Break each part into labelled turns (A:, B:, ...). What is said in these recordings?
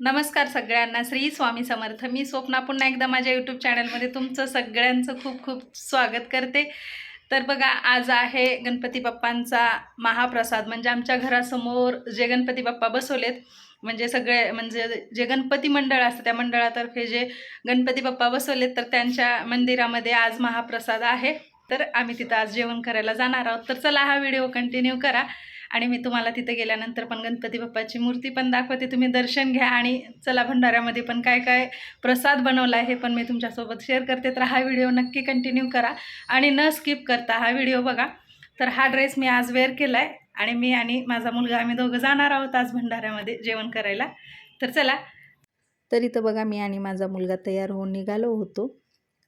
A: नमस्कार सगळ्यांना. श्री स्वामी समर्थ. मी स्वप्ना पुन्हा एकदा माझ्या यूट्यूब चॅनलमध्ये तुमचं सगळ्यांचं खूप खूप स्वागत करते. तर बघा आज आहे गणपती बाप्पांचा महाप्रसाद. म्हणजे आमच्या घरासमोर जे गणपती बाप्पा बसवलेत म्हणजे सगळे म्हणजे जे गणपती मंडळ असतं त्या मंडळातर्फे जे गणपती बाप्पा बसवलेत तर त्यांच्या मंदिरामध्ये आज महाप्रसाद आहे. तर आम्ही तिथं आज जेवण करायला जाणार आहोत. तर चला हा व्हिडिओ कंटिन्यू करा. आणि मी तुम्हाला तिथे गेल्यानंतर पण गणपती बाप्पाची मूर्ती पण दाखवते. तुम्ही दर्शन घ्या आणि चला भंडाऱ्यामध्ये पण काय काय प्रसाद बनवला आहे हे पण मी तुमच्यासोबत शेअर करते. तर हा व्हिडिओ नक्की कंटिन्यू करा आणि न स्किप करता हा व्हिडिओ बघा. तर हा ड्रेस मी आज वेअर केला आहे आणि मी आणि माझा मुलगा आम्ही दोघं जाणार आहोत आज भंडाऱ्यामध्ये जेवण करायला. तर चला. तर इथं बघा मी आणि माझा मुलगा तयार होऊन निघालो होतो.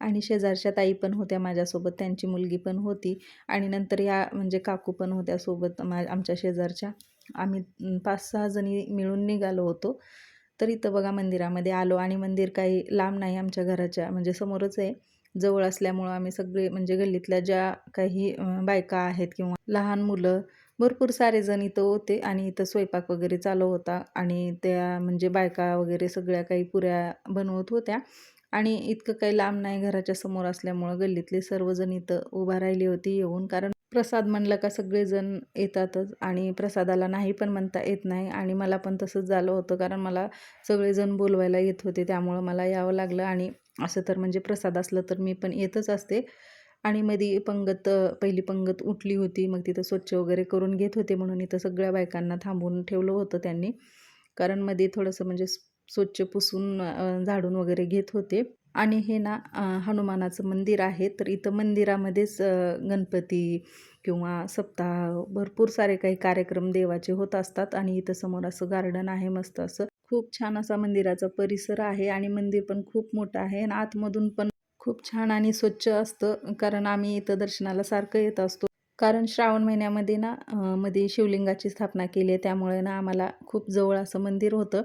A: आणि शेजारच्या ताई पण होत्या माझ्यासोबत त्यांची मुलगी पण होती आणि नंतर या म्हणजे काकू पण होत्या सोबत मा आमच्या शेजारच्या. आम्ही पाच सहा जणी मिळून निघालो होतो. तर इथं बघा मंदिरामध्ये आलो आणि मंदिर काही लांब नाही आमच्या घराच्या म्हणजे समोरच आहे. जवळ असल्यामुळं आम्ही सगळे म्हणजे गल्लीतल्या ज्या काही बायका आहेत किंवा लहान मुलं भरपूर सारे जण इथं होते आणि इथं स्वयंपाक वगैरे चालू होता आणि त्या म्हणजे बायका वगैरे सगळ्या काही पुऱ्या बनवत होत्या. आणि इतकं काही लांब नाही घराच्या समोर असल्यामुळं गल्लीतले सर्वजण इथं उभा राहिली होती येऊन. कारण प्रसाद म्हणलं का सगळेजण येतातच आणि प्रसादाला नाही पण म्हणता येत नाही. आणि मला पण तसंच झालं होतं कारण मला सगळेजण बोलवायला येत होते. त्यामुळं मला यावं लागलं आणि असं तर म्हणजे प्रसाद असलं तर मी पण येतच असते. आणि मध्ये पंगत पहिली पंगत उठली होती. मग तिथं स्वच्छ वगैरे करून घेत होते म्हणून इथं सगळ्या बायकांना थांबून ठेवलं होतं त्यांनी. कारण मध्ये थोडंसं म्हणजे स्वच्छ पुसून झाडून वगैरे घेत होते. आणि हे ना हनुमानाचं मंदिर आहे. तर इथं मंदिरामध्येच गणपती किंवा सप्ताह भरपूर सारे काही कार्यक्रम देवाचे होत असतात. आणि इथं समोर असं गार्डन आहे मस्त असं. खूप छान असा मंदिराचा परिसर आहे आणि मंदिर पण खूप मोठं आहे. आणि आतमधून पण खूप छान आणि स्वच्छ असतं. कारण आम्ही इथं दर्शनाला सारखं येत असतो. कारण श्रावण महिन्यामध्ये ना मध्ये शिवलिंगाची स्थापना केली आहे. त्यामुळे ना आम्हाला खूप जवळ असं मंदिर होतं.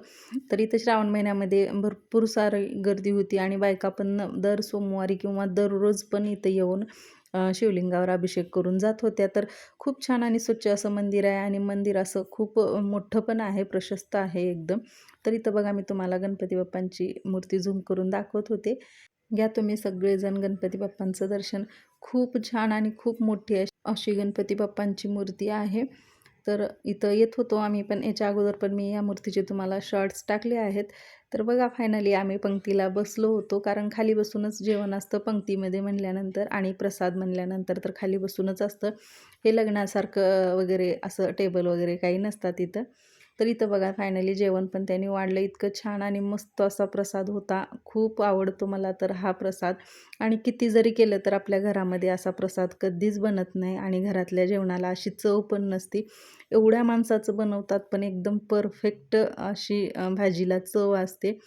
A: तर इथं श्रावण महिन्यामध्ये भरपूर सारी गर्दी होती आणि बायका पण दर सोमवारी किंवा दररोज पण इथं येऊन शिवलिंगावर अभिषेक करून जात होत्या. तर खूप छान आणि स्वच्छ असं मंदिर आहे आणि मंदिर असं खूप मोठं पण आहे प्रशस्त आहे एकदम. तर इथं बघा मी तुम्हाला गणपती बाप्पांची मूर्ती झूम करून दाखवत होते. घ्या तुम्ही सगळेजण गणपती बाप्पांचं दर्शन. खूप छान आणि खूप मोठी अशी अशी गणपती बाप्पांची मूर्ती आहे. तर इथं येत होतो आम्ही पण याच्या अगोदर पण मी या मूर्तीचे तुम्हाला शॉर्ट्स टाकले आहेत. तर बघा फायनली आम्ही पंक्तीला बसलो होतो कारण खाली बसूनच जेवण असतं पंक्तीमध्ये म्हणल्यानंतर आणि प्रसाद म्हणल्यानंतर तर खाली बसूनच असतं. हे लग्नासारखं वगैरे असं टेबल वगैरे काही नसतात इथं. तर इथं बघा फायनली जेवण पण त्यांनी वाढलं. इतकं छान आणि मस्त असा प्रसाद होता. खूप आवडतो मला तर हा प्रसाद. आणि किती जरी केलं तर आपल्या घरामध्ये असा प्रसाद कधीच बनत नाही आणि घरातल्या जेवणाला अशी चव पण नसती. एवढ्या माणसाचं बनवतात पण एकदम परफेक्ट अशी भाजीला चव असते.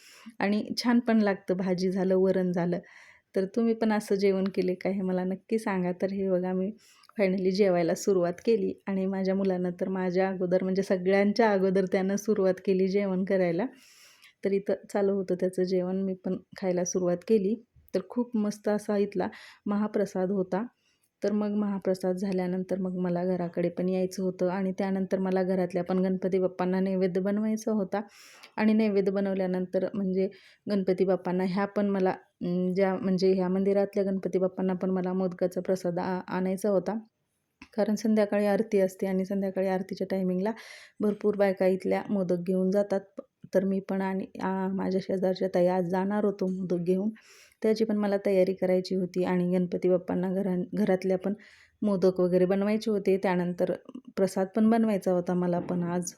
A: आणि छान पण लागतं. भाजी झालं वरण झालं. तर तुम्ही पण असं जेवण केले का हे मला नक्की सांगा. तर हे बघा मी फायनली जेवायला सुरुवात केली आणि माझ्या मुलांना तर माझ्या अगोदर म्हणजे सगळ्यांच्या अगोदर त्यानं सुरुवात केली जेवण करायला. तर इथं चालू होतं त्याचं जेवण. मी पण खायला सुरुवात केली. तर खूप मस्त असा इथला महाप्रसाद होता. तर मग महाप्रसाद झाल्यानंतर मग मला घराकडे पण यायचं होतं आणि त्यानंतर मला घरातल्या पण गणपती बाप्पांना नैवेद्य बनवायचा होता. आणि नैवेद्य बनवल्यानंतर म्हणजे गणपती बाप्पांना ह्या पण मला ज्या म्हणजे ह्या मंदिरातल्या गणपती बाप्पांना पण मला मोदकाचा प्रसाद आ आणायचा होता. कारण संध्याकाळी आरती असते आणि संध्याकाळी आरतीच्या टायमिंगला भरपूर बायका इथल्या मोदक घेऊन जातात. तर मी पण आणि माझ्या शेजारच्या ताई आज जाणार होतो मोदक घेऊन. त्याची पण मला तयारी करायची होती आणि गणपती बाप्पांना घरा घरातल्या पण मोदक वगैरे बनवायचे होते. त्यानंतर प्रसाद पण बनवायचा होता मला पण आज.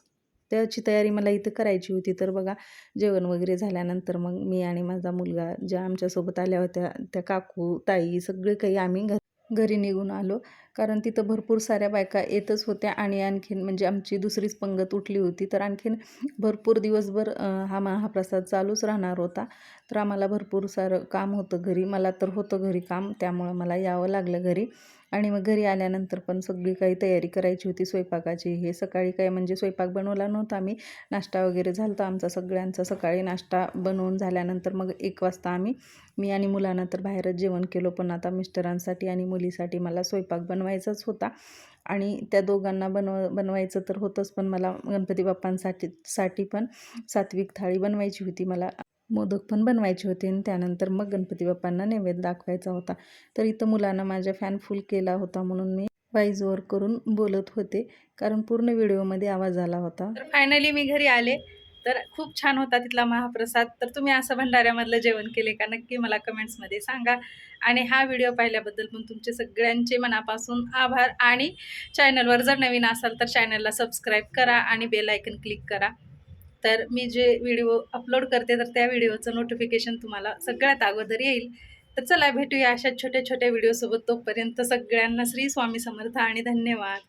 A: त्याची तयारी मला इथं करायची होती. तर बघा जेवण वगैरे झाल्यानंतर मग मी आणि माझा मुलगा ज्या आमच्यासोबत आल्या होत्या त्या काकू ताई सगळे काही आम्ही घर घरी निघून आलो. कारण तिथं भरपूर साऱ्या बायका येतच होत्या आणि आणखीन म्हणजे आमची दुसरीच पंगत उठली होती. तर आणखीन भरपूर दिवसभर हा महाप्रसाद चालूच राहणार होता. तर आम्हाला भरपूर सारं काम होतं घरी. मला तर होतं घरी काम त्यामुळं मला यावं लागलं घरी. आणि मग घरी आल्यानंतर पण सगळी काही तयारी करायची होती स्वयंपाकाची. हे सकाळी काय म्हणजे स्वयंपाक बनवला नव्हता आम्ही. नाश्ता वगैरे झाला होता आमचा सगळ्यांचा. सकाळी नाश्ता बनवून झाल्यानंतर मग एक वाजता आम्ही मी आणि मुलांना तर बाहेरच जेवण केलो. पण आता मिस्टरांसाठी आणि मुलीसाठी मला स्वयंपाक बनवायचाच होता. आणि त्या दोघांना बनव बनवायचं तर होतंच. पण मला गणपती बाप्पांसाठी साठी पण सात्विक थाळी बनवायची होती मला. मोदक पण बनवायचे होते आणि त्यानंतर मग गणपती बाप्पांना नैवेद्य दाखवायचा होता. तर इथं मुलांना माझ्या फॅन फुल केला होता म्हणून मी वाईजवर करून बोलत होते कारण पूर्ण व्हिडिओमध्ये आवाज आला होता.
B: तर फायनली मी घरी आले. तर खूप छान होता तिथला महाप्रसाद. तर तुम्ही असं भंडाऱ्यामधलं जेवण केले का नक्की मला कमेंट्समध्ये सांगा. आणि हा व्हिडिओ पाहिल्याबद्दल पण तुमचे सगळ्यांचे मनापासून आभार. आणि चॅनलवर जर नवीन असाल तर चॅनलला सबस्क्राईब करा आणि बेल आयकन क्लिक करा. तर मी जे व्हिडिओ अपलोड करते तर त्या व्हिडिओचं नोटिफिकेशन तुम्हाला सगळ्यात अगोदर येईल. तर चला भेटूया अशा छोट्या छोट्या व्हिडिओसोबत तोपर्यंत सगळ्यांना श्री स्वामी समर्थ आणि धन्यवाद.